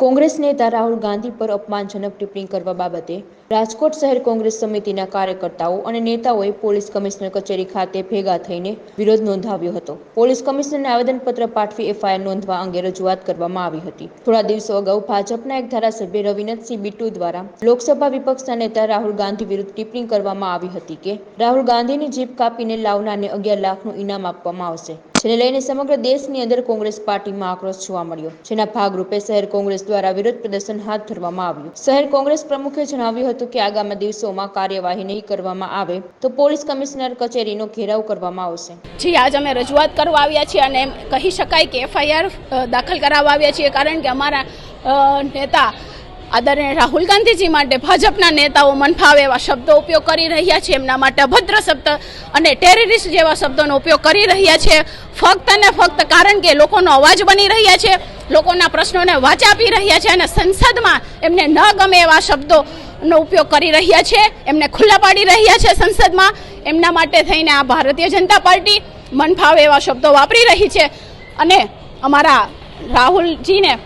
કોંગ્રેસ નેતા રાહુલ ગાંધી પર અપમાનજનક ટિપ્પણી કરવા બાબતે રાજકોટ શહેર કોંગ્રેસ સમિતિના કાર્યકર્તાઓ અને નેતાઓએ પોલીસ કમિશનર કચેરી ખાતે ભેગા થઈને વિરોધ નોંધાવ્યો હતો. પોલીસ કમિશનરને આવેદનપત્ર પાઠવી એફઆઈઆર નોંધવા અંગે રજૂઆત કરવામાં આવી હતી. થોડા દિવસો અગાઉ ભાજપના એક ધારાસભ્ય રવિનંતસિંહ બિટ્ટુ દ્વારા લોકસભા વિપક્ષના નેતા રાહુલ ગાંધી વિરુદ્ધ ટિપ્પણી કરવામાં આવી હતી કે, રાહુલ ગાંધીની જીભ કાપીને લાવનારને અગિયાર લાખનું ઇનામ આપવામાં આવશે. જેને લઈને સમગ્ર દેશની અંદર કોંગ્રેસ પાર્ટીમાં આક્રોશ જોવા મળ્યો, જેના ભાગરૂપે શહેર કોંગ્રેસ દ્વારા વિરોધ પ્રદર્શન હાથ ધરવામાં આવ્યું. શહેર કોંગ્રેસ પ્રમુખે જણાવ્યું હતું કે આગામી દિવસોમાં કાર્યવાહી નહીં કરવામાં આવે, તો પોલીસ કમિશનર કચેરીનો ઘેરાવ કરવામાં આવશે. જી, આજ અમે રજૂઆત કરવા આવ્યા છીએ અને કહી શકાય કે એફઆઈઆર દાખલ કરાવવા આવ્યા છીએ, કારણ કે અમારા નેતા આદરણીય રાહુલ ગાંધીજી માટે ભાજપના નેતાઓ મનફાવે એવા શબ્દો ઉપયોગ કરી રહ્યા છે. એમના માટે અભદ્ર શબ્દ અને ટેરરિસ્ટ જેવા શબ્દોનો ઉપયોગ કરી રહ્યા છે. ફક્ત અને ફક્ત કારણ કે લોકોનો અવાજ બની રહ્યા છે, લોકોના પ્રશ્નોને વાચા આપી રહ્યા છે અને સંસદમાં એમને ન ગમે એવા શબ્દોનો ઉપયોગ કરી રહ્યા છે. એમને ખુલ્લા પાડી રહ્યા છે સંસદમાં. એમના માટે થઈને આ ભારતીય જનતા પાર્ટી મનફાવે એવા શબ્દો વાપરી રહી છે. અને અમારા રાહુલજીને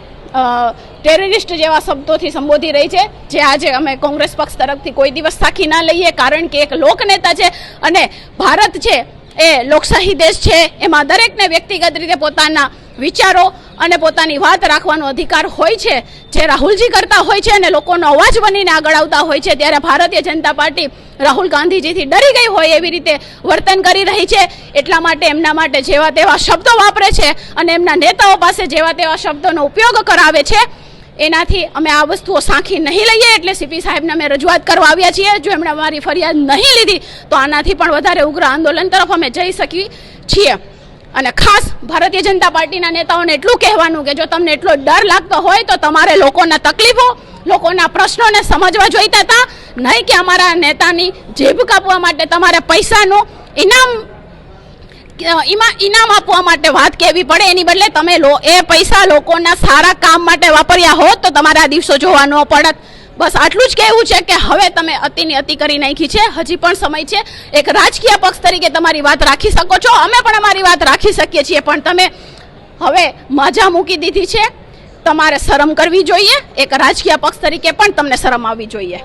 ટેરરિસ્ટ જેવા શબ્દોથી સંબોધી રહી છે, જે આજે અમે કોંગ્રેસ પક્ષ તરફથી કોઈ દિવસ સાખી ના લઈએ, કારણ કે એક લોકનેતા છે અને ભારત છે એ લોકશાહી દેશ છે, એમાં દરેકને વ્યક્તિગત રીતે પોતાના વિચારો અને પોતાની વાત રાખવાનો અધિકાર હોય છે. જે રાહુલજી કરતા હોય છે અને લોકોનો અવાજ બનીને આગળ આવતા હોય છે, ત્યારે ભારતીય જનતા પાર્ટી રાહુલ ગાંધીજીથી ડરી ગઈ હોય એવી રીતે વર્તન કરી રહી છે. એટલા માટે એમના માટે જેવા તેવા શબ્દો વાપરે છે અને એમના નેતાઓ પાસે જેવા તેવા શબ્દોનો ઉપયોગ કરાવે છે. એનાથી અમે આ વસ્તુઓ સાંખી નહીં લઈએ એટલે સીપી સાહેબને અમે રજૂઆત કરવા આવ્યા છીએ. જો એમણે અમારી ફરિયાદ નહીં લીધી, તો આનાથી પણ વધારે ઉગ્ર આંદોલન તરફ અમે જઈ શકીએ છીએ. અને ખાસ ભારતીય જનતા પાર્ટીના નેતાઓને એટલું કહેવાનું કે જો તમને એટલો ડર લાગતો હોય, તો તમારે લોકોના તકલીફો, લોકોના પ્રશ્નોને સમજવા જોઈતા હતા. નહીં કે અમારા નેતાની જેબ કાપવા માટે તમારે પૈસાનું ઇનામ ઇમા ઇનામ આપવા માટે વાત કહેવી પડે. એની બદલે તમે લો, એ પૈસા લોકોના સારા કામ માટે વાપર્યા હોત તો તમારે દિવસો જોવા ન પડત. બસ આટલું જ કહેવું છે કે હવે તમે અતિની અતિ કરી નાખી છે. હજી પણ સમય છે. એક રાજકીય પક્ષ તરીકે તમારી વાત રાખી શકો છો. અમે પણ અમારી વાત રાખી શકીએ છીએ. પણ તમે હવે મજા મૂકી દીધી છે. તમારે શરમ કરવી જોઈએ. એક રાજકીય પક્ષ તરીકે પણ તમને શરમ આવવી જોઈએ.